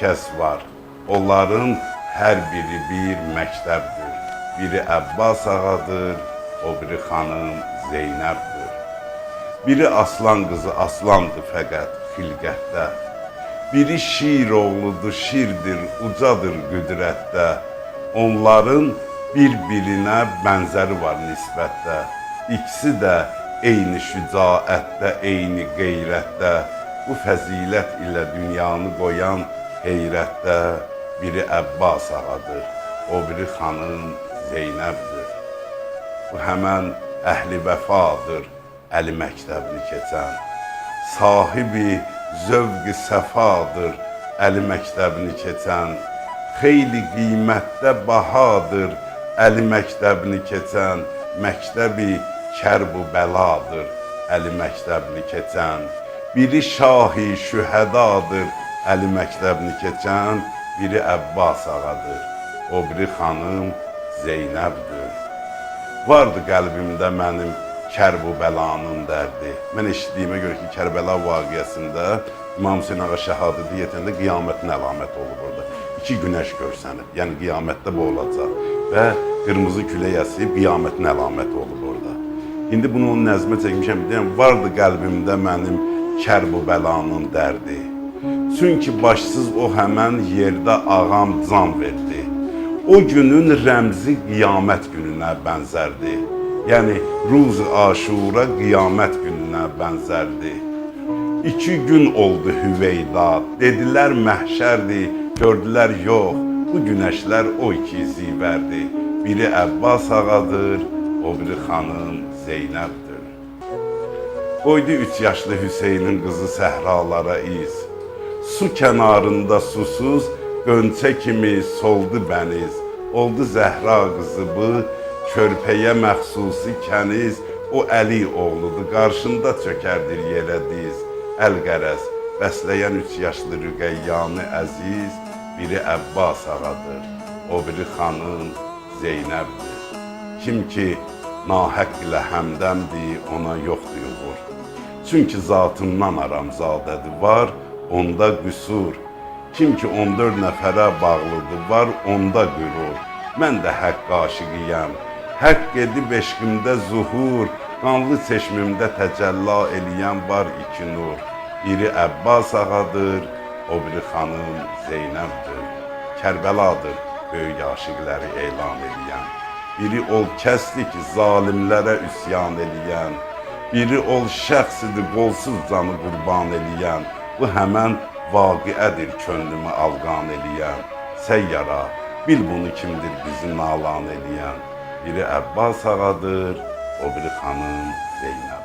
kəs var. Onların hər biri bir məktəbdir. Biri Əbbas ağadır, o biri xanım Zeynəbdir. Biri aslan qızı aslandır fəqət xilqətdə. Biri şir oğludur, şirdir, ucadır qüdrətdə. Onların bir-birinə bənzəri var nisbətdə. İkisi də eyni şücaətdə, eyni qeyrətdə. Bu fəzilət ilə dünyanı qoyan heyrətdə biri Əbbas ağadır, o biri xanım Zeynəbdir. Bu həmən əhli vəfadır, Əli məktəbini keçən. Sahibi zövqi səfadır, Əli məktəbini keçən. Xeyli qiymətdə bahadır, Əli məktəbini keçən. Məktəbi kərb-ı bəladır, Əli məktəbini keçən. Biri şahi şühədadır, Əli məktəbini keçən. Biri Əbbas ağadır, o biri xanım Zeynəbdir. Vardı qəlbimdə mənim kərb-u bəlanın dərdi. Mən eşitdiyimə görə ki, Kərbəla vaqiəsində İmam Hüseyn ağa şəhadəti yetəndə qiyamətin əlaməti olub orada. İki günəş görsənib, yəni qiyamətdə bu olacaq və qırmızı külək əsib qiyamətin əlaməti olub orada. İndi bunu onun nəzmə çəkmişəm, deyəm, vardı qəlbimdə mənim kərb-u bəlanın dərdi. Çünki başsız o həmən yerdə ağam can verdi. O günün rəmzi qiyamət gününə bənzərdi. Yəni ruz aşura qiyamət gününə bənzərdi. İki gün oldu Hüveyda, dedilər məhşərdi, gördülər yox, bu günəşlər o iki zivərdi. Biri Əbbas ağadır, o biri xanım Zeynəbdir. Qoydu üç yaşlı Hüseynin qızı səhralara iz. Su kənarında susuz, qönçə kimi soldu bəniz. Oldu Zəhra qızı bu, körpəyə məxsusi kəniz. O Əli oğludur, qarşında çökərdir yerə diz. Əl-qərəz, bəsləyən üç yaşlı Rüqəyyanı əziz, biri Əbbas ağadır, o biri xanım Zeynəbdir. Kim ki nahəq ilə həmdəmdir, ona yoxdur yoxur. Çünki zatımdan aramzadədir var, onda qüsur. Kim ki 14 nəfərə bağlıdır, var onda qürur. Mən də haqq aşiqiyəm. Haqq edib eşqimdə zuhur, qanlı çeşmimdə təcəlla eləyən var iki nur. Biri Əbbas ağadır, o biri xanım Zeynəbdir. Kərbəladır böyük aşiqləri elan eləyən. Biri ol kəsdi ki, zalimlərə üsyan eləyən. Biri ol şəxsidir, qolsuz canı qurban eləyən. Bu həmən vaqiədir könlümü alqan eləyən. Səyyara, bil bunu kimdir bizi nalan eləyən. Biri Əbbas ağadır, o biri xanım Zeynəb.